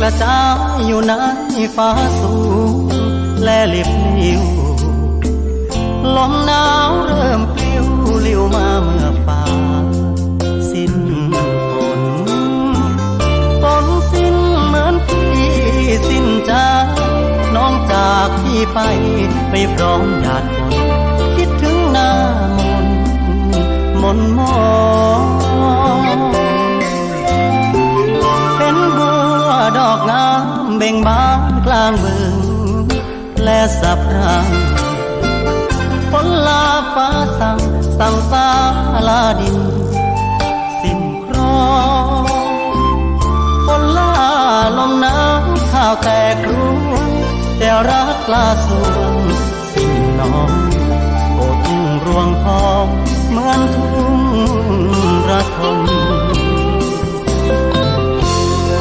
กระจายอยู่ในฟ้าสูงและลิบลิวลมหนาวเริ่มปลิวลิวมาเมื่อฟ้า สิ้นฝนฝนสิ้นเหมือนพี่สิ้นใจน้องจากพี่ไปไปพร้อมหยาด บ่งบานกลางบึงและสับรางฝนลาฟ้าสั่งสั่งฟ้าลาดิน สิ้นครองฝนลาลมหนาวข้าวแตกรู้แต่รักลาสวงสิ่งน้องโอทุ่งรวงทองเหมือนทุ่งระทม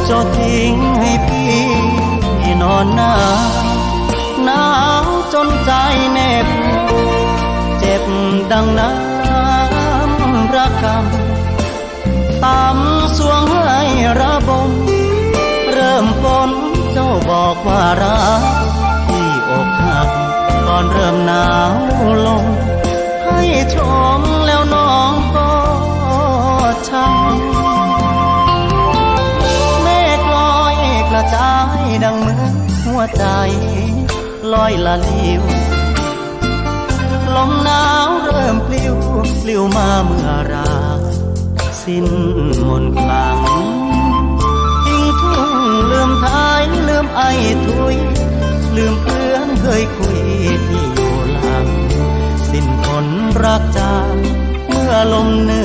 จ้าทิ้งให้พี่ นอนหนาวหนาวจนใจแนบเจ็บดังน้ำระกำตามสวงให้ระบม เริ่มฝนเจ้าบอกว่ารักที่อกหักตอนเริ่มหนาวลงให้ชม ใจลอยละลิวลมหนาวเริ่มปลิวปลิวมาเมื่อราสิ้นมนคลังทิ้งทุ่งลืมท้ายลืมไอ้ทุย ลืมเพื่อนเคยคุยที่อยู่หลัง สิ้นผลรักจางเมื่อลมเหนือ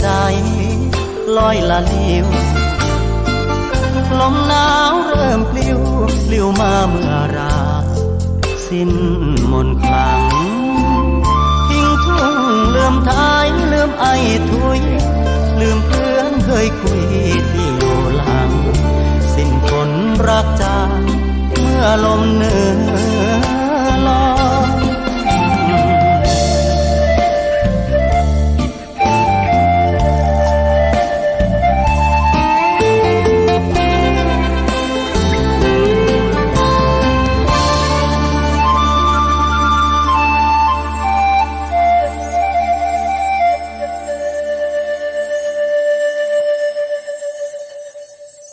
ใจลอยละลิวลมหนาวเริ่มปลิวปลิวมาเมื่อราสิ้นมนต์คลังทิ้งทุ่งลืมท้ายลืมไอทุย ลืมเพื่อนเคยคุยที่อยู่หลัง สิ้นผลรักจางเมื่อลมเหนือ